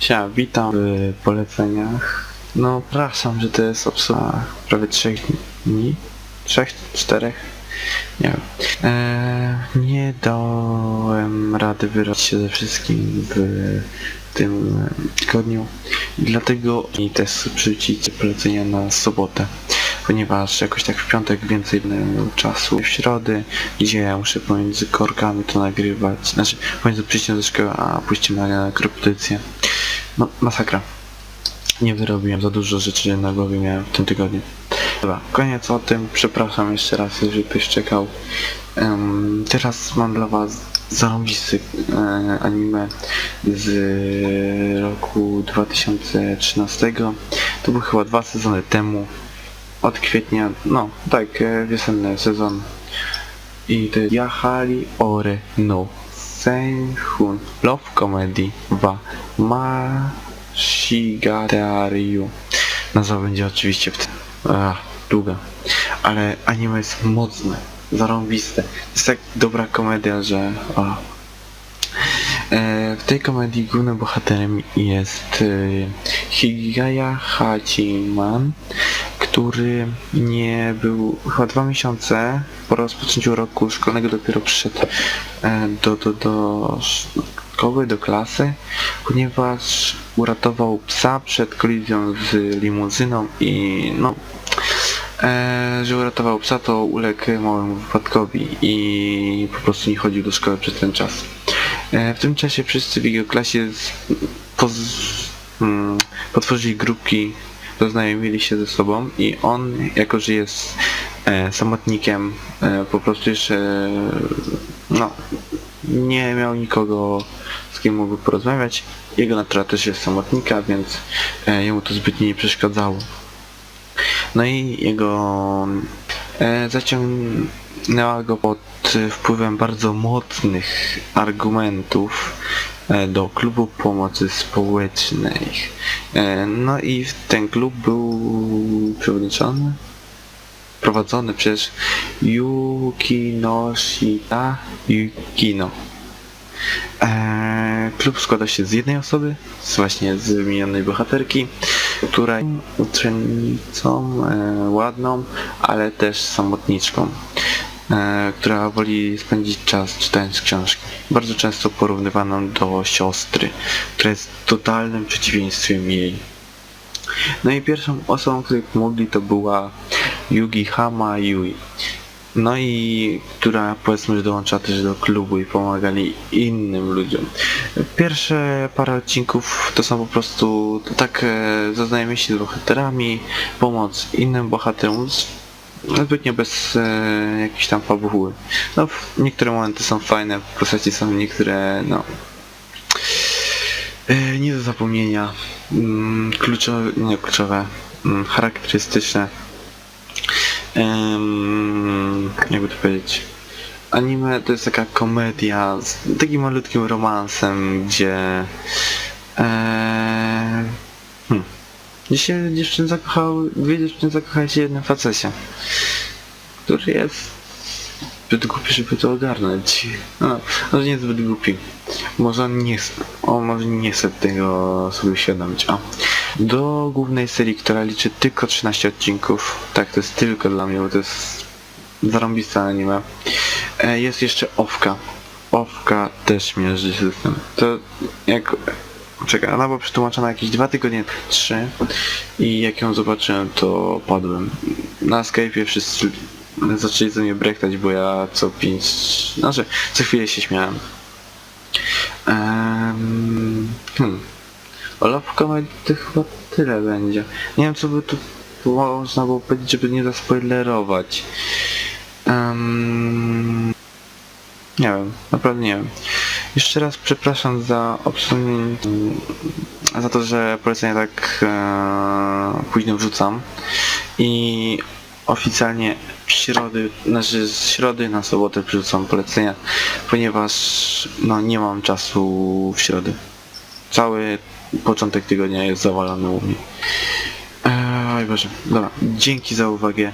Siema, witam w poleceniach. No, przepraszam, że to jest obsługa prawie trzech dni. Trzech, czterech? Nie wiem. Eee, nie dałem rady wyrobić się ze wszystkim w tym tygodniu. Dlatego i też przerzucić polecenia na sobotę. Ponieważ jakoś tak w piątek więcej czasu w środy, gdzie ja muszę pomiędzy korkami to nagrywać. Znaczy pomiędzy przyjściem do szkoły, a pójściem na korepetycję. No, masakra. Nie wyrobiłem za dużo rzeczy na głowie miałem w tym tygodniu. Dobra, koniec o tym. Przepraszam jeszcze raz, jeżeli ktoś czekał. Em, teraz mam dla was zarąbisty e, anime z roku 2013. To był chyba dwa sezony temu. Od kwietnia, no tak, e, wiosenny sezon. I to jest Yahari Ore no Senhun Love Comedy wa Mashigatariu. Nazwa będzie oczywiście w tym. Ach, długa. Ale anime jest mocne, zarąbiste. Jest tak dobra komedia, że... O. E, w tej komedii głównym bohaterem jest e, Higaya Hachiman, który nie był chyba dwa miesiące po rozpoczęciu roku szkolnego dopiero przyszedł e, do, do, do szkoły, do klasy, ponieważ uratował psa przed kolizją z limuzyną i no e, że uratował psa to uległ małemu wypadkowi i po prostu nie chodził do szkoły przez ten czas. E, w tym czasie wszyscy w jego klasie poz, mm, potworzyli grupki zaznajomili się ze sobą i on, jako że jest e, samotnikiem, e, po prostu jeszcze no, nie miał nikogo, z kim mógłby porozmawiać. Jego natura też jest samotnika, więc e, jemu to zbytnio nie przeszkadzało. No i jego zaciągnęła go pod wpływem bardzo mocnych argumentów e, do klubu pomocy społecznej. E, No i ten klub był przewodniczący, prowadzony przez Yukinoshita Yukino. E, klub składa się z jednej osoby, z właśnie z wymienionej bohaterki, która uczennicą e, ładną, ale też samotniczką, e, która woli spędzić czas czytając książki. Bardzo często porównywaną do siostry, która jest totalnym przeciwieństwem jej. No i pierwszą osobą, której pomogli to była Yugi Hama Yui. No i która powiedzmy, że dołączyła też do klubu i pomagali innym ludziom. Pierwsze parę odcinków to są po prostu tak e, zaznajomie się z bohaterami, pomoc innym bohaterom, zbytnio bez e, jakiejś tam fabuły. No, w- niektóre momenty są fajne, postaci są niektóre, no, e, nie do zapomnienia, mm, kluczowe, nie kluczowe, mm, charakterystyczne. Em, jakby to powiedzieć. Anime to jest taka komedia z takim malutkim romansem, gdzie e, hmm, gdzie się dziewczyn zakochał, dwie dziewczyny zakochały się w jednym facecie, który jest zbyt głupi, żeby to ogarnąć. No, może nie zbyt głupi. Może on nie on może nie chce tego sobie uświadomić. O. Do głównej serii, która liczy tylko 13 odcinków, tak to jest tylko dla mnie, bo to jest zarąbiste anime, e, jest jeszcze Owka. Owka też mierzy się z tym. To jak... Czekaj, ona była przetłumaczona jakieś dwa tygodnie, trzy i jak ją zobaczyłem to padłem. Na Skype'ie wszyscy zaczęli ze mnie brechtać, bo ja co pięć... Znaczy, co chwilę się śmiałem. Ehm, hmm. O Love Comedy to chyba tyle będzie. Nie wiem co by tu można było powiedzieć, żeby nie zaspoilerować. Em, nie wiem, naprawdę nie wiem. Jeszcze raz przepraszam za obsunięcie, za to, że polecenia tak e, późno wrzucam. I oficjalnie w środy, znaczy z środy na sobotę wrzucam polecenia, ponieważ no nie mam czasu w środę. Cały początek tygodnia jest zawalony u mnie. Oj Boże, dobra, dzięki za uwagę.